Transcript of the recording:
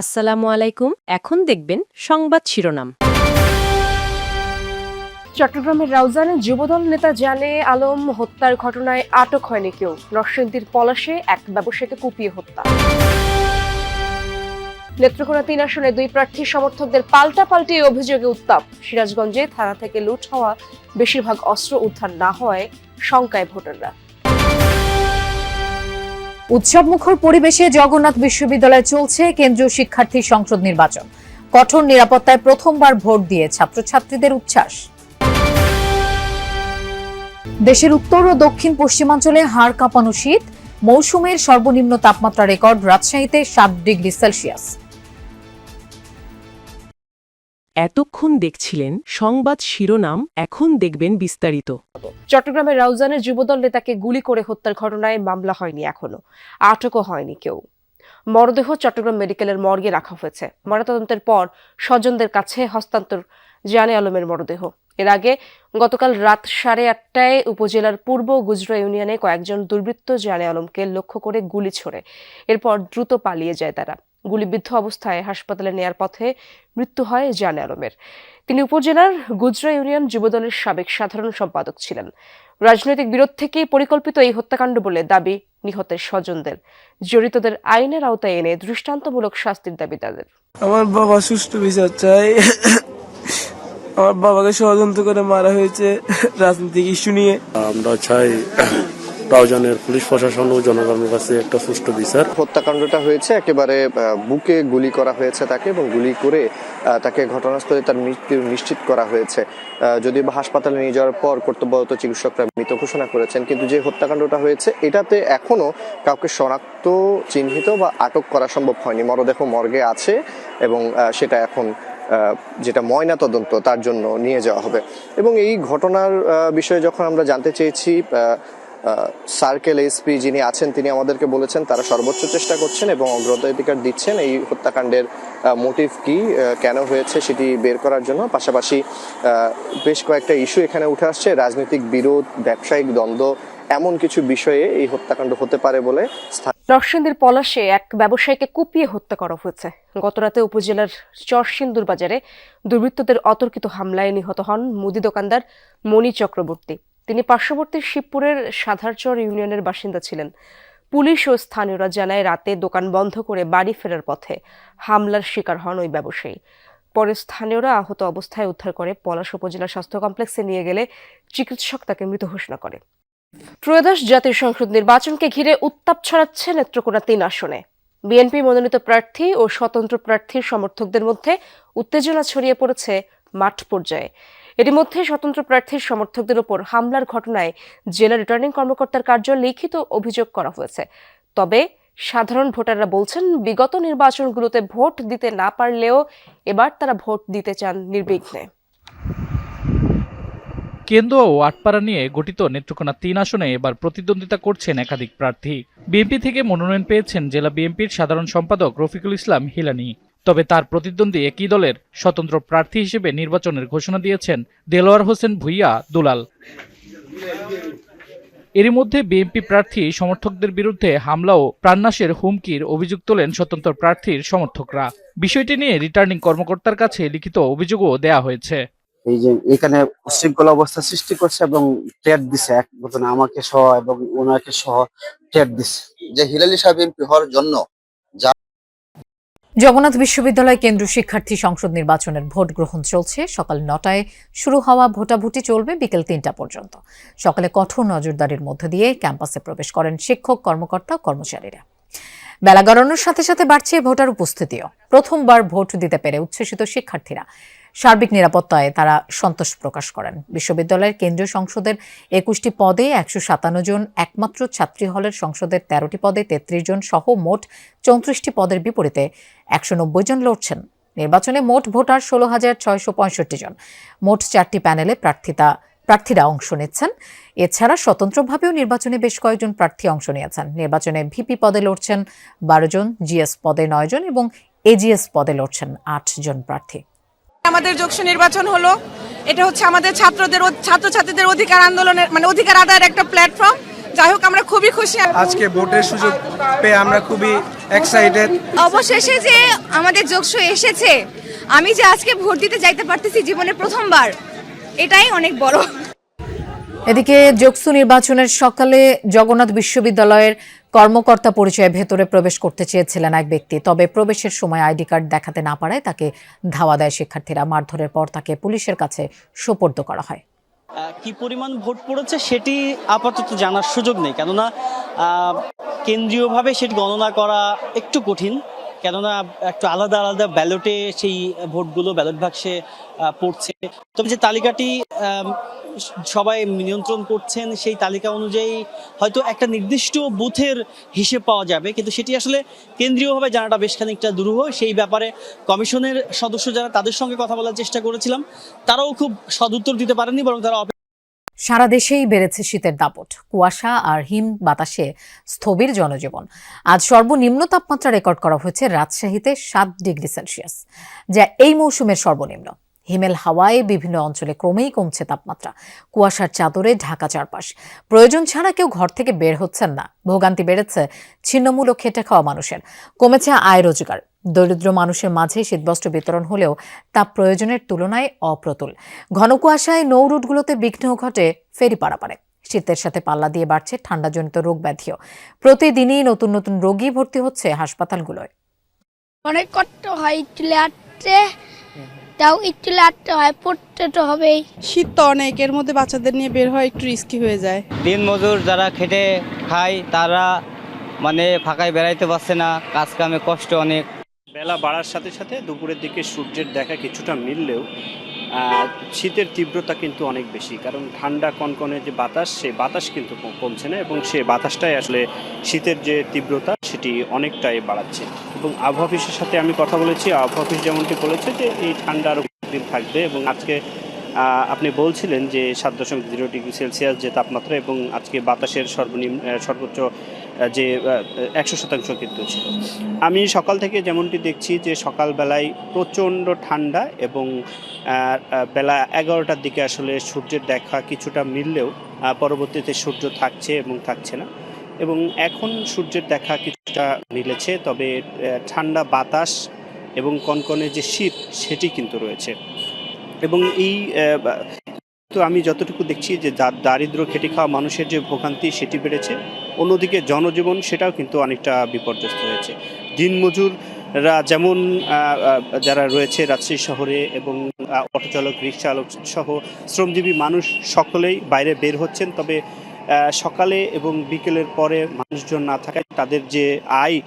আসসালামু আলাইকুম। এখন দেখবেন সংবাদ শিরোনাম। চট্টগ্রামের রাউজানে যুবদল নেতা জানে আলম হত্যার ঘটনায় আটক হয়নি কেউ। নরসিংদীর পলাশে এক ব্যবসায়ীকে কুপিয়ে হত্যা। নেত্রকোনা তিন আসনে দুই প্রার্থীর সমর্থকদের পাল্টা পাল্টি অভিযোগে উত্তাপ। সিরাজগঞ্জে থানা থেকে লুট হওয়া বেশিরভাগ অস্ত্র উদ্ধার না হওয়ায় শঙ্কায় ভোটাররা। উৎসবমুখর পরিবেশে জগন্নাথ বিশ্ববিদ্যালয়ে চলছে কেন্দ্রীয় শিক্ষার্থী সংসদ নির্বাচন। কঠোর নিরাপত্তায় প্রথমবার ভোট দিয়ে ছাত্রছাত্রীদের উচ্ছ্বাস। দেশের উত্তর ও দক্ষিণ পশ্চিমাঞ্চলে হাড় কাঁপানো শীত, মৌসুমের সর্বনিম্ন তাপমাত্রা রেকর্ড রাজশাহীতে সাত ডিগ্রি সেলসিয়াস। এতক্ষণ দেখছিলেন সংবাদ শিরোনাম, এখন দেখবেন বিস্তারিত। চট্টগ্রামের রাউজানে যুবদল নেতাকে গুলি করে হত্যার ঘটনায় মামলা হয়নি এখনও, আটকও হয়নি কেউ। মরদেহ চট্টগ্রাম মেডিকেলের মর্গে রাখা হয়েছে। ময়নাতদন্তের পর স্বজনদের কাছে হস্তান্তর, জানে আলমের মরদেহ। এর আগে গতকাল রাত সাড়ে আটটায় উপজেলার পূর্ব গুজরা ইউনিয়নে কয়েকজন দুর্বৃত্ত জানে আলমকে লক্ষ্য করে গুলি ছোড়ে। এরপর দ্রুত পালিয়ে যায় তারা। গুলিবিদ্ধ অবস্থায় হাসপাতালে নেয়ার পথে মৃত্যু হয় জানে আলমের। তিনি উপজেলার গুজরা ইউনিয়ন যুবদলের সাবেক সাধারণ সম্পাদক ছিলেন। রাজনৈতিক বিরোধ থেকেই পরিকল্পিত এই হত্যাকাণ্ড বলে দাবি নিহতের স্বজনদের। জড়িতদের আইনের আওতায় এনে দৃষ্টান্তমূলক শাস্তির দাবি তাদের। আমার বাবা সুষ্ঠু বিচার চাই আমার বাবাকে ষড়যন্ত্র করে মারা হয়েছে। রাজনৈতিক ইস্যু নিয়ে। আমরা চাই রাউজানের পুলিশ প্রশাসন ও জনগণের কাছে একটা সুষ্ঠু বিচার। হত্যাকাণ্ডটা হয়েছে, একেবারে বুকে গুলি করা হয়েছে তাকে এবং গুলি করে তাকে ঘটনাস্থলে তার মৃত্যু নিশ্চিত করা হয়েছে। যদিও হাসপাতালে নিয়ে যাওয়ার পর কর্তব্যরত চিকিৎসকরা মৃত ঘোষণা করেছেন, কিন্তু যে হত্যাকাণ্ডটা হয়েছে, এটাতে এখনও কাউকে শনাক্ত, চিহ্নিত বা আটক করা সম্ভব হয়নি। মরদেহ মর্গে আছে এবং সেটা এখন যেটা ময়না তদন্ত, তার জন্য নিয়ে যাওয়া হবে। এবং এই ঘটনার বিষয়ে যখন আমরা জানতে চেয়েছি সার্কেল এসপি যিনি আছেন, তিনি আমাদেরকে বলেছেন তারা সর্বোচ্চ চেষ্টা করছেন এবং অগ্রাধিকার দিচ্ছেন। এই হত্যাকাণ্ডের মোটিভ কি কেন হয়েছে সেটি বের করার জন্য। পাশাপাশি বেশ কয়েকটা ইস্যু এখানে উঠে আসছে। রাজনৈতিক বিরোধ, ব্যবসায়িক দ্বন্দ্ব, এমন কিছু বিষয়ে এই হত্যাকাণ্ড হতে পারে বলে নরসিংদীর পলাশে এক ব্যবসায়ীকে কুপিয়ে হত্যা করা হয়েছে। গতরাতে উপজেলার চরসিন্দুর বাজারে দুর্বৃত্তদের অতর্কিত হামলায় নিহত হন মুদি দোকানদার মণি চক্রবর্তী। তিনি পার্শ্ববর্তী শিবপুরের সাধারচর ইউনিয়নের বাসিন্দা ছিলেন। পুলিশ ও স্থানীয়রা জানায়, রাতে দোকান বন্ধ করে বাড়ি ফেরার পথে হামলার শিকার হন ওই ব্যবসায়ী। পরে স্থানীয়রা আহত অবস্থায় উদ্ধার করে পলাশ উপজেলা স্বাস্থ্য কমপ্লেক্সে নিয়ে গেলে চিকিৎসক তাকে মৃত ঘোষণা করে। ত্রয়োদশ জাতীয় সংসদ নির্বাচনকে ঘিরে উত্তাপ ছড়াচ্ছে নেত্রকোনা তিন আসনে। বিএনপি মনোনীত প্রার্থী ও স্বতন্ত্র প্রার্থীর সমর্থকদের মধ্যে উত্তেজনা ছড়িয়ে পড়েছে মাঠ পর্যায়ে। এর মধ্যে স্বতন্ত্র প্রার্থীর সমর্থকদের উপর হামলার ঘটনায় জেলা রিটার্নিং কর্মকর্তার কার্য লিখিত অভিযোগ করা হয়েছে। তবে সাধারণ ভোটাররা বলছেন, বিগত নির্বাচনগুলোতে ভোট দিতে না পারলেও এবার তারা ভোট দিতে চান নির্বিঘ্নে। কেন্দ্র ও আটপাড়া নিয়ে গঠিত নেত্রকোনা তিন আসনে এবার প্রতিদ্বন্দ্বিতা করছেন একাধিক প্রার্থী। বিএনপি থেকে মনোনয়ন পেয়েছেন জেলা বিএনপির সাধারণ সম্পাদক রফিকুল ইসলাম হিলানি। তবে তার প্রতিদ্বন্দ্বী একই দলের স্বতন্ত্র প্রার্থী হিসেবে নির্বাচনের ঘোষণা দিয়েছেন দেলোয়ার হোসেন ভুইয়া দুলাল। এরই মধ্যে বিএনপি প্রার্থী সমর্থকদের বিরুদ্ধে হামলা ও প্রাণনাশের হুমকির অভিযোগ তোলেন স্বতন্ত্র প্রার্থীর সমর্থকরা। বিষয়টি নিয়ে রিটার্নিং কর্মকর্তার কাছে লিখিত অভিযোগও দেয়া হয়েছে। এই যে এখানে উশৃঙ্খল অবস্থা সৃষ্টি করছে এবং টেট দিছে এক ঘটনা আমাকে সহ এবং ওনাকে সহ টেট দিছে। যে হিলালি সাহেব এমপি হওয়ার জন্য জগন্নাথ বিশ্ববিদ্যালয় কেন্দ্রীয় শিক্ষার্থী সংসদ নির্বাচনের ভোট গ্রহণ চলছে। সকাল নটায় শুরু হওয়া ভোটাভুটি চলবে বিকেল তিনটা পর্যন্ত। সকালে কঠোর নজরদারির মধ্য দিয়ে ক্যাম্পাসে প্রবেশ করেন শিক্ষক, কর্মকর্তা, কর্মচারীরা। বেলা গড়ানোর সাথে সাথে বাড়ছে ভোটার উপস্থিতিও। প্রথমবার ভোট দিতে পেরে উচ্ছ্বসিত শিক্ষার্থীরা। সার্বিক নিরাপত্তায় তারা সন্তোষ প্রকাশ করেন। বিশ্ববিদ্যালয়ের কেন্দ্রীয় সংসদের একুশটি পদে একশো সাতান্ন জন, একমাত্র ছাত্রী হলের সংসদের তেরোটি পদে তেত্রিশ জন সহ মোট চৌত্রিশটি পদের বিপরীতে একশো নব্বই জন লড়ছেন। নির্বাচনে মোট ভোটার ষোলো হাজার ছয়শো পঁয়ষট্টি জন। মোট চারটি প্যানেলে প্রার্থিতা, প্রার্থীরা অংশ নিচ্ছেন। এছাড়া স্বতন্ত্রভাবেও নির্বাচনে বেশ কয়েকজন প্রার্থী অংশ নিয়েছেন। নির্বাচনে ভিপি পদে লড়ছেন বারো জন, জিএস পদে নয় জন এবং এজিএস পদে লড়ছেন আট জন প্রার্থী। আমাদের যোগসু নির্বাচন হলো। এটা হচ্ছে আমাদের ছাত্রদের, ছাত্রছাত্রীদের অধিকার আন্দোলনের মানে অধিকার আদায়ের একটা প্ল্যাটফর্ম যাই হোক আমরা খুবই খুশি। আজকে ভোটের সুযোগ পেয়ে আমরা খুবই এক্সাইটেড অবশেষে যে আমাদের যোগসু এসেছে আমি যে আজকে ভোট দিতে যাইতে পারতেছি জীবনে প্রথমবার এটাই অনেক বড়। এদিকে যোগসু নির্বাচনের সকালে জগন্নাথ বিশ্ববিদ্যালয়ের কর্মকর্তা পরিচয়ে ভেতরে প্রবেশ করতে চেয়েছিলেন এক ব্যক্তি তবে প্রবেশের সময় আইডি কার্ড দেখাতে না পারায় তাকে ধাওয়া দেয় শিক্ষার্থীরা। মারধরের পর তাকে পুলিশের কাছে সোপর্দ করা হয়। কি পরিমাণ ভোট পড়েছে সেটি আপাতত জানার সুযোগ নেই। কেননা কেন্দ্রীয়ভাবে সেটি গণনা করা একটু কঠিন। কেননা একটু আলাদা আলাদা ব্যালটে সেই ভোটগুলো ব্যালট বাক্সে পড়ছে। তবে যে তালিকাটি সবাই নিয়ন্ত্রণ করছেন সেই তালিকা অনুযায়ী হয়তো একটা নির্দিষ্ট বুথের হিসেব পাওয়া যাবে, কিন্তু সেটি আসলে কেন্দ্রীয়ভাবে জানাটা বেশ খানিকটা দুরূহ। সেই ব্যাপারে কমিশনের সদস্য যারা, তাদের সঙ্গে কথা বলার চেষ্টা করেছিলাম, তারাও খুব সদুত্তর দিতে পারেননি, বরং তারা সারা দেশেই বেড়েছে শীতের দাপট। কুয়াশা আর হিম বাতাসে স্থবির জনজীবন। আজ সর্বনিম্ন তাপমাত্রা রেকর্ড করা হয়েছে রাজশাহীতে সাত ডিগ্রি সেলসিয়াস। যা এই মৌসুমের সর্বনিম্ন। হিমেল হাওয়ায় বিভিন্ন অঞ্চলে ক্রমেই কমছে তাপমাত্রা। কুয়াশার চাদরে ঢাকা চারপাশ। প্রয়োজন ছাড়া কেউ ঘর থেকে বের হচ্ছেন না। ভোগান্তি বেড়েছে ছিন্নমূল খেটে খাওয়া মানুষের। কমেছে আয় রোজগার। দরিদ্র মানুষের মাঝে শীতবস্ত্র বিতরণ হলেও তা প্রয়োজনের তুলনায় অপ্রতুল। ঘন কুয়াশায় নৌ রুটগুলোতে বিঘ্ন ঘটে ফেরি পারাপারে। শীতের সাথে পাল্লা দিয়ে বাড়ছে ঠান্ডাজনিত রোগ ব্যাধিও। প্রতিদিনই নতুন নতুন রোগী ভর্তি হচ্ছে হাসপাতালগুলোয়। অনেক কষ্ট হয় একটু লাটতে তাও একটু লাটতে হয় পড়তে তো হবেই। শীত তো অনেক এর মধ্যে বাচ্চাদের নিয়ে বের হয় একটু রিস্কি হয়ে যায়। দিন মজুর যারা খেটে খায় তারা মানে ফাঁকায় বেড়াইতে পারছে না কাজ কামে কষ্ট অনেক। বেলা বাড়ার সাথে সাথে দুপুরের দিকে সূর্যের দেখা কিছুটা মিললেও শীতের তীব্রতা কিন্তু অনেক বেশি। কারণ ঠান্ডা কনকনে যে বাতাস, সে বাতাস কিন্তু কমছে না এবং সে বাতাসটাই আসলে শীতের যে তীব্রতা, সেটি অনেকটাই বাড়াচ্ছে। এবং আবহাওয়া অফিসের সাথে আমি কথা বলেছি। আবহাওয়া অফিস যেমনটি বলেছে যে, এই ঠান্ডা আরও দিন থাকবে এবং আজকে আপনি বলছিলেন যে সাত দশমিক জিরো ডিগ্রি সেলসিয়াস যে তাপমাত্রা এবং আজকে বাতাসের সর্বনিম্ন সর্বোচ্চ যে একশো শতাংশ কিন্তু ছিল। আমি সকাল থেকে যেমনটি দেখছি যে, সকালবেলায় প্রচণ্ড ঠান্ডা এবং বেলা এগারোটার দিকে আসলে সূর্যের দেখা কিছুটা মিললেও পরবর্তীতে সূর্য থাকছে এবং থাকছে না। এবং এখন সূর্যের দেখা কিছুটা মিলেছে, তবে ঠান্ডা বাতাস এবং কনকনে যে শীত, সেটি কিন্তু রয়েছে। এবং এই তো আমি যতটুকু দেখছি যে দারিদ্র খেটে খাওয়া মানুষের যে ভোগান্তি সেটি বেড়েছে অন্যদিকে জনজীবন সেটাও কিন্তু অনেকটা বিপর্যস্ত হয়েছে। দিনমজুররা যেমন যারা রয়েছে রাজশাহী শহরে এবং আহ, অটো চালক রিক্সা চালক সহ শ্রমজীবী মানুষ সকলেই বাইরে বের হচ্ছেন তবে সকালে এবং বিকেলের পরে মানুষজন না থাকায় তাদের যে আয়